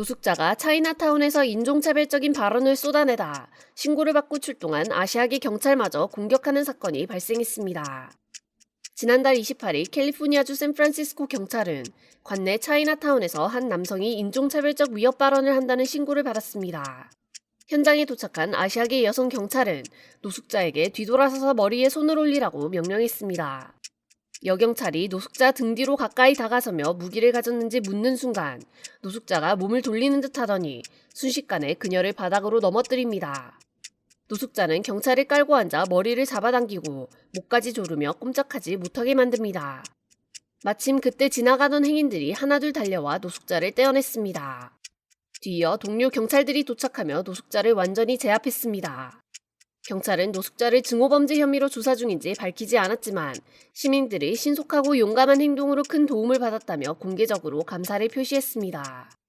노숙자가 차이나타운에서 인종차별적인 발언을 쏟아내다 신고를 받고 출동한 아시아계 경찰마저 공격하는 사건이 발생했습니다. 지난달 28일 캘리포니아주 샌프란시스코 경찰은 관내 차이나타운에서 한 남성이 인종차별적 위협 발언을 한다는 신고를 받았습니다. 현장에 도착한 아시아계 여성 경찰은 노숙자에게 뒤돌아서서 머리에 손을 올리라고 명령했습니다. 여경찰이 노숙자 등 뒤로 가까이 다가서며 무기를 가졌는지 묻는 순간 노숙자가 몸을 돌리는 듯 하더니 순식간에 그녀를 바닥으로 넘어뜨립니다. 노숙자는 경찰을 깔고 앉아 머리를 잡아당기고 목까지 조르며 꼼짝하지 못하게 만듭니다. 마침 그때 지나가던 행인들이 하나둘 달려와 노숙자를 떼어냈습니다. 뒤이어 동료 경찰들이 도착하며 노숙자를 완전히 제압했습니다. 경찰은 노숙자를 증오범죄 혐의로 조사 중인지 밝히지 않았지만 시민들의 신속하고 용감한 행동으로 큰 도움을 받았다며 공개적으로 감사를 표시했습니다.